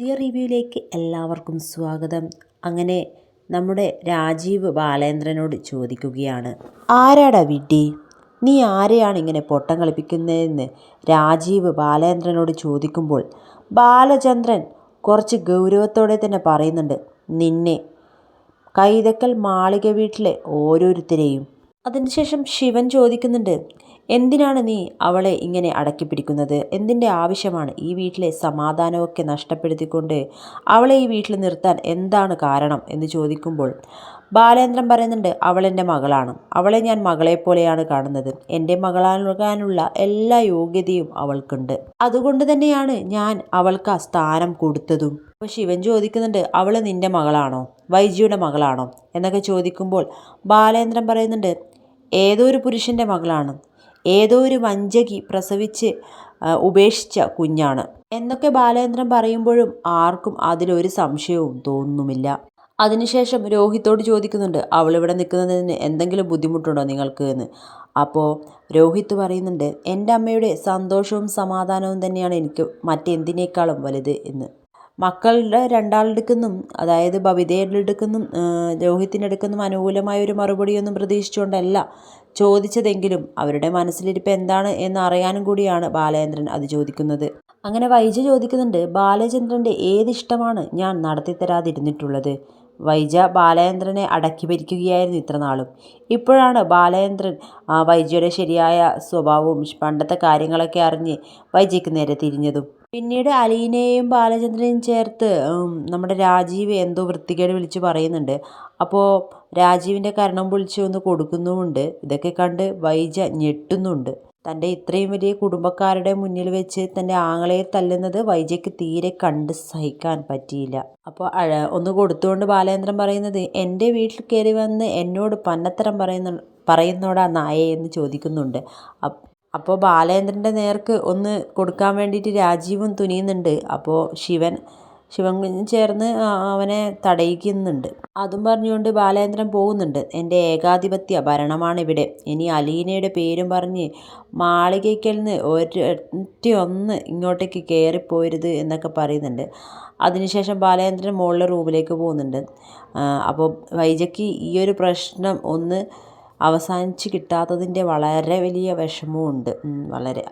പുതിയ റിവ്യൂയിലേക്ക് എല്ലാവർക്കും സ്വാഗതം. അങ്ങനെ നമ്മുടെ രാജീവ് ബാലേന്ദ്രനോട് ചോദിക്കുകയാണ്. ആരാടാ വിഡ്ഡി? നീ ആരെയാണ് ഇങ്ങനെ പൊട്ടം കളിപ്പിക്കുന്നതെന്ന്? രാജീവ് ബാലേന്ദ്രനോട് ചോദിക്കുമ്പോൾ ബാലചന്ദ്രൻ കുറച്ച് ഗൗരവത്തോടെ തന്നെ പറയുന്നുണ്ട്. നിന്നെ കൈതക്കൽ മാളിക വീട്ടിലെ ഓരോരുത്തരെയും. അതിനുശേഷം ശിവൻ ചോദിക്കുന്നുണ്ട് എന്തിനാണ് നീ അവളെ ഇങ്ങനെ അടക്കി പിടിക്കുന്നത്? എന്തിന്റെ ആവശ്യമാണ് ഈ വീട്ടിലെ സമാധാനമൊക്കെ നഷ്ടപ്പെടുത്തിക്കൊണ്ട് അവളെ ഈ വീട്ടിൽ നിർത്താൻ എന്താണ് കാരണം എന്ന് ചോദിക്കുമ്പോൾ ബാലേന്ദ്രൻ പറയുന്നുണ്ട് അവളെന്റെ മകളാണ്. അവളെ ഞാൻ മകളെപ്പോലെയാണ് കാണുന്നത്. എന്റെ മകളാകാനുള്ള എല്ലാ യോഗ്യതയും അവൾക്കുണ്ട്. അതുകൊണ്ട് തന്നെയാണ് ഞാൻ അവൾക്ക് ആ സ്ഥാനം കൊടുത്തതും. അപ്പോൾ ശിവൻ ചോദിക്കുന്നുണ്ട് അവൾ നിന്റെ മകളാണോ? വൈജിയുടെ മകളാണോ? എന്നൊക്കെ ചോദിക്കുമ്പോൾ ബാലേന്ദ്രൻ പറയുന്നുണ്ട് ഏതോ ഒരു പുരുഷന്റെ മകളാണ്? ഏതോ ഒരു വഞ്ചകി പ്രസവിച്ച് ഉപേക്ഷിച്ച കുഞ്ഞാണ്. എന്നൊക്കെ ബാലചന്ദ്രൻ പറയുമ്പോഴും ആർക്കും അതിലൊരു സംശയവും തോന്നുന്നുമില്ല. അതിനുശേഷം രോഹിത്തോട് ചോദിക്കുന്നുണ്ട് അവൾ ഇവിടെ നിൽക്കുന്നതിന് എന്തെങ്കിലും ബുദ്ധിമുട്ടുണ്ടോ നിങ്ങൾക്ക്? എന്ന്. അപ്പോൾ രോഹിത്ത് പറയുന്നുണ്ട് എന്റെ അമ്മയുടെ സന്തോഷവും സമാധാനവും തന്നെയാണ് എനിക്ക് മറ്റെന്തിനേക്കാളും വലുത് എന്ന്. മക്കളുടെ രണ്ടാളെടുക്കുന്നും അതായത് ബബിതയുടെ എടുക്കുന്നും രോഹിത്തിന്റെ അനുകൂലമായ ഒരു മറുപടിയൊന്നും പ്രതീക്ഷിച്ചുകൊണ്ടല്ല ചോദിച്ചതെങ്കിലും അവരുടെ മനസ്സിലിരിപ്പ് എന്താണ് എന്ന് അറിയാനും കൂടിയാണ് ബാലചന്ദ്രൻ അത് ചോദിക്കുന്നത്. അങ്ങനെ വൈജ ചോദിക്കുന്നുണ്ട് ബാലചന്ദ്രന്റെ ഏതിഷ്ടമാണ് ഞാൻ നടത്തിത്തരാതിരുന്നിട്ടുള്ളത്? വൈജ ബാലചന്ദ്രനെ അടക്കി ഭരിക്കുകയായിരുന്നു ഇത്ര നാളും. ഇപ്പോഴാണ് ബാലചന്ദ്രൻ വൈജയുടെ ശരിയായ സ്വഭാവവും പണ്ടത്തെ കാര്യങ്ങളൊക്കെ അറിഞ്ഞ് വൈജയ്ക്ക് നേരെ തിരിഞ്ഞതും. പിന്നീട് അലീനയെയും ബാലചന്ദ്രനെയും ചേർത്ത് നമ്മുടെ രാജീവ് എന്തോ വൃത്തികേട് വിളിച്ച് പറയുന്നുണ്ട്. അപ്പോൾ രാജീവിന്റെ കരണം പൊളിച്ച് ഒന്ന് കൊടുക്കുന്നുമുണ്ട്. ഇതൊക്കെ കണ്ട് വൈജ ഞെട്ടുന്നുണ്ട്. തന്റെ ഇത്രയും വലിയ കുടുംബക്കാരുടെ മുന്നിൽ വെച്ച് തന്റെ ആങ്ങളയെ തല്ലുന്നത് വൈജയ്ക്ക് തീരെ കണ്ട് സഹിക്കാൻ പറ്റിയില്ല. അപ്പോൾ ഒന്ന് കൊടുത്തുകൊണ്ട് ബാലേന്ദ്രൻ പറയുന്നത് എന്റെ വീട്ടിൽ കയറി വന്ന് എന്നോട് പന്നത്തരം പറയുന്ന പറയുന്നോടാ നായേ എന്ന് ചോദിക്കുന്നുണ്ട്. അപ്പോൾ ബാലേന്ദ്രന്റെ നേർക്ക് ഒന്ന് കൊടുക്കാൻ വേണ്ടിയിട്ട് രാജീവും തുനിയുന്നുണ്ട്. അപ്പോൾ ശിവൻ ശിവൻ ചേർന്ന് അവനെ തടയിക്കുന്നുണ്ട്. അതും പറഞ്ഞുകൊണ്ട് ബാലേന്ദ്രൻ പോകുന്നുണ്ട്. എന്റെ ഏകാധിപത്യ ഭരണമാണ് ഇവിടെ. ഇനി അലീനയുടെ പേരും പറഞ്ഞ് മാളികയ്ക്കൽ നിന്ന് ഒരൊറ്റ ഒന്ന് ഇങ്ങോട്ടേക്ക് കയറിപ്പോരുത് എന്നൊക്കെ പറയുന്നുണ്ട്. അതിനുശേഷം ബാലേന്ദ്രൻ മുകളിലെ റൂമിലേക്ക് പോകുന്നുണ്ട്. അപ്പോൾ വൈജയ്ക്ക് ഈ ഒരു പ്രശ്നം ഒന്ന് അവസാനിച്ച് കിട്ടാത്തതിന്റെ വളരെ വലിയ വിഷമമുണ്ട് വളരെ.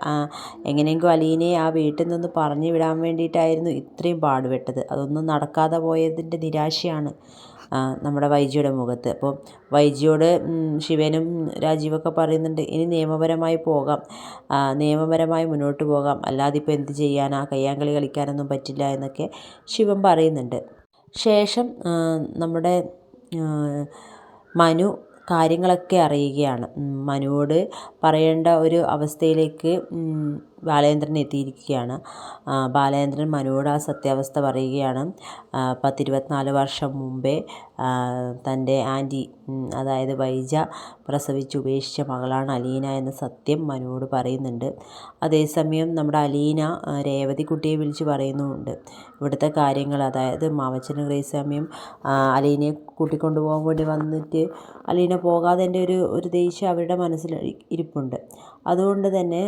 എങ്ങനെയെങ്കിലും അലീനയെ ആ വീട്ടിൽ നിന്ന് പറഞ്ഞു വിടാൻ വേണ്ടിയിട്ടായിരുന്നു ഇത്രയും പാടുപെട്ടത്. അതൊന്നും നടക്കാതെ പോയതിന്റെ നിരാശയാണ് നമ്മുടെ വൈജിയുടെ മുഖത്ത്. അപ്പോൾ വൈജിയോട് ശിവനും രാജീവൊക്കെ പറയുന്നുണ്ട് ഇനി നിയമപരമായി പോകാം. നിയമപരമായി മുന്നോട്ട് പോകാം. അല്ലാതെ ഇപ്പോൾ എന്ത് ചെയ്യാനാ? കയ്യാങ്കളി കളിക്കാനൊന്നും പറ്റില്ല എന്നൊക്കെ ശിവൻ പറയുന്നുണ്ട്. ശേഷം നമ്മുടെ മനു കാര്യങ്ങളൊക്കെ അറിയുകയാണ്. മനുവോട് പറയേണ്ട ഒരു അവസ്ഥയിലേക്ക് ബാലേന്ദ്രൻ എത്തിയിരിക്കുകയാണ്. ബാലേന്ദ്രൻ മനുവോട് ആ സത്യാവസ്ഥ പറയുകയാണ്. പത്തിരുപത്തിനാല് വർഷം മുമ്പേ തന്റെ ആന്റി അതായത് വൈജ പ്രസവിച്ച് ഉപേക്ഷിച്ച മകളാണ് അലീന എന്ന സത്യം മനുവോട് പറയുന്നുണ്ട്. അതേസമയം നമ്മുടെ അലീന രേവതി കുട്ടിയെ വിളിച്ച് പറയുന്നുമുണ്ട്. ഇവിടുത്തെ കാര്യങ്ങൾ അതായത് മാമച്ചനും ഗ്രേസാമ്യം അലീനയെ കൂട്ടിക്കൊണ്ടുപോകാൻ വേണ്ടി വന്നിട്ട് അലീന പോകാതെ എന്റെ ഒരു ഒരു ദേഷ്യം അവരുടെ മനസ്സിൽ ഇരിപ്പുണ്ട്. അതുകൊണ്ട് തന്നെ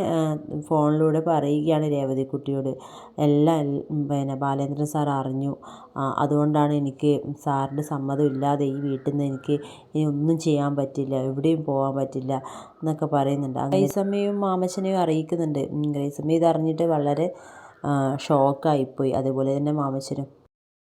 ഫോണിലൂടെ പറയുകയാണ് രേവതിക്കുട്ടിയോട് എല്ലാം പിന്നെ ബാലേന്ദ്രൻ സാർ അറിഞ്ഞു. അതുകൊണ്ടാണ് എനിക്ക് സാറിന്റെ സമ്മതം ഇല്ലാതെ ഈ വീട്ടിൽ നിന്ന് എനിക്ക് ഇനി ഒന്നും ചെയ്യാൻ പറ്റില്ല എവിടെയും പോകാൻ പറ്റില്ല എന്നൊക്കെ പറയുന്നുണ്ട്. ഗ്രേസമ്മയും മാമച്ചനെയും അറിയിക്കുന്നുണ്ട്. ഗ്രേസമ്മ ഇത് അറിഞ്ഞിട്ട് വളരെ ഷോക്കായിപ്പോയി അതുപോലെ തന്നെ മാമച്ചനും.